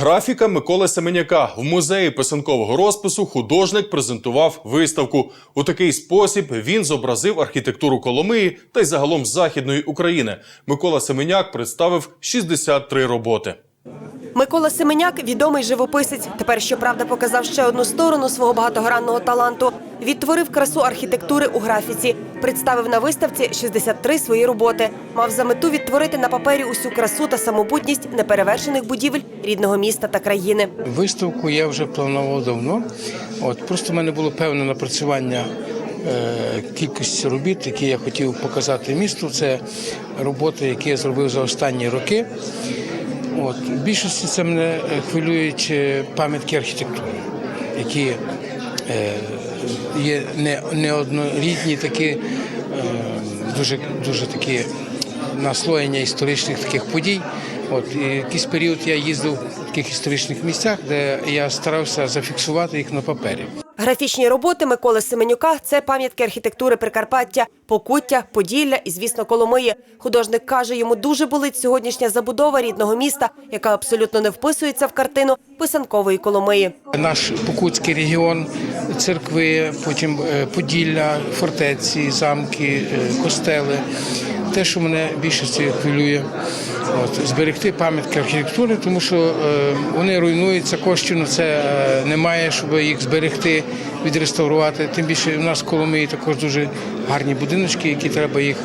Графіка Миколи Семеняка в музеї писанкового розпису художник презентував виставку. У такий спосіб він зобразив архітектуру Коломиї та й загалом західної України. Микола Семеняк представив 63 роботи. Микола Семеняк відомий живописець. Тепер, щоправда, показав ще одну сторону свого багатогранного таланту. Відтворив красу архітектури у графіці. Представив на виставці 63 свої роботи. Мав за мету відтворити на папері усю красу та самобутність неперевершених будівель рідного міста та країни. Виставку я вже планував давно. От просто в мене було певне напрацювання е, кількості робіт, які я хотів показати місту. Це роботи, які я зробив за останні роки. От в більшості це мене е, хвилюють пам'ятки архітектури, які е, є не, неоднорідні, такі е, дуже, дуже такі наслоєння історичних таких подій. От і якийсь період я їздив в таких історичних місцях, де я старався зафіксувати їх на папері. Графічні роботи Миколи Семенюка це пам'ятки архітектури Прикарпаття, Покуття, Поділля і, звісно, Коломиї. Художник каже, йому дуже болить сьогоднішня забудова рідного міста, яка абсолютно не вписується в картину писанкової Коломиї. Наш Покутський регіон, церкви, потім е, Поділля, фортеці, замки, е, костели. Те, що мене більшості хвилює, от, зберегти пам'ятки архітектури, тому що е, вони руйнуються, коштів на це е, немає, щоб їх зберегти, відреставрувати. Тим більше у нас в Коломиї також дуже гарні будиночки, які треба їх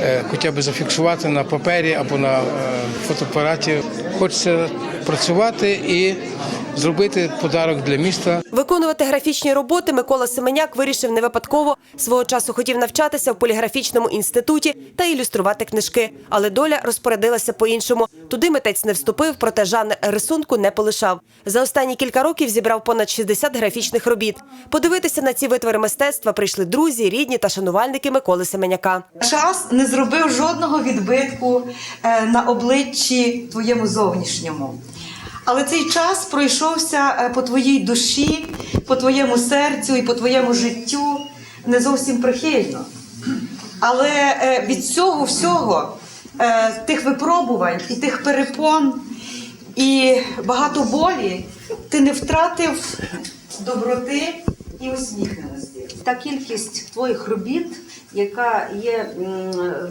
е, хоча б зафіксувати на папері або на е, фотоапараті. Хочеться працювати і зробити подарок для міста. Виконувати графічні роботи Микола Семеняк вирішив не випадково. Свого часу хотів навчатися в поліграфічному інституті та ілюструвати книжки. Але доля розпорядилася по-іншому. Туди митець не вступив, проте жанр рисунку не полишав. За останні кілька років зібрав понад 60 графічних робіт. Подивитися на ці витвори мистецтва прийшли друзі, рідні та шанувальники Миколи Семеняка. Час не зробив жодного відбитку е, на обличчі твоєму зовнішньому. Але цей час пройшовся е, по твоїй душі, по твоєму серцю і по твоєму життю не зовсім прихильно. Але е, від цього всього, е, тих випробувань і тих перепон, і багато болі, ти не втратив доброти і усміхненості. Та кількість твоїх робіт, яка є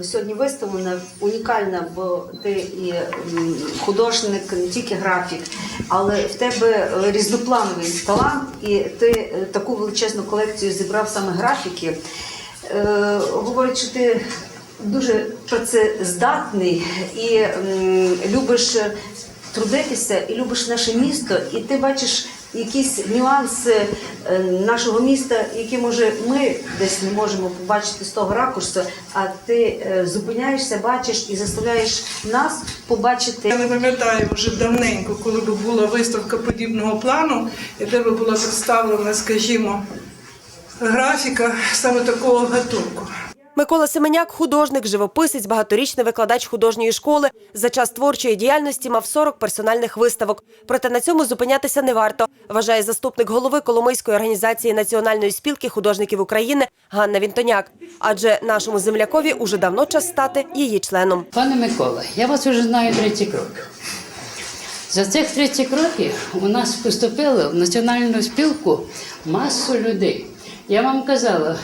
сьогодні виставлена, унікальна, бо ти і художник, не тільки графік, але в тебе різноплановий талант, і ти е, таку величезну колекцію зібрав саме графіки. Е, говорить, що ти дуже працездатний і любиш трудитися, і любиш наше місто, і ти бачиш якісь нюанси е, нашого міста, які може ми десь не можемо побачити з того ракурсу, а ти е, зупиняєшся, бачиш і заставляєш нас побачити. Я не пам'ятаю вже давненько, коли б була виставка подібного плану, де би була представлена, скажімо, графіка саме такого гатунку. Микола Семеняк – художник, живописець, багаторічний викладач художньої школи. За час творчої діяльності мав 40 персональних виставок. Проте на цьому зупинятися не варто, вважає заступник голови Коломийської організації Національної спілки художників України Ганна Вінтоняк. Адже нашому землякові уже давно час стати її членом. Пане Микола, я вас вже знаю 30 років. За цих 30 років у нас поступило в національну спілку масу людей. Я вам казала,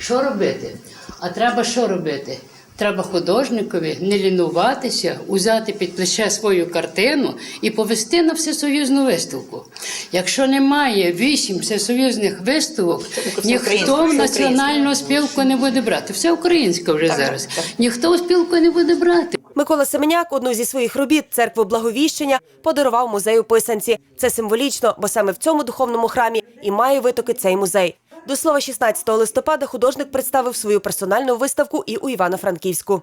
що робити, а треба що робити? Треба художникові не лінуватися, узяти під плече свою картину і повести на всесоюзну виставку. Якщо немає вісім всесоюзних виставок, ніхто в національну спілку не буде брати. Все українське вже зараз. Ніхто в спілку не буде брати. Микола Семеняк одну зі своїх робіт церкву Благовіщення подарував музею писанці. Це символічно, бо саме в цьому духовному храмі і має витоки цей музей. До слова, 16 листопада художник представив свою персональну виставку і у Івано-Франківську.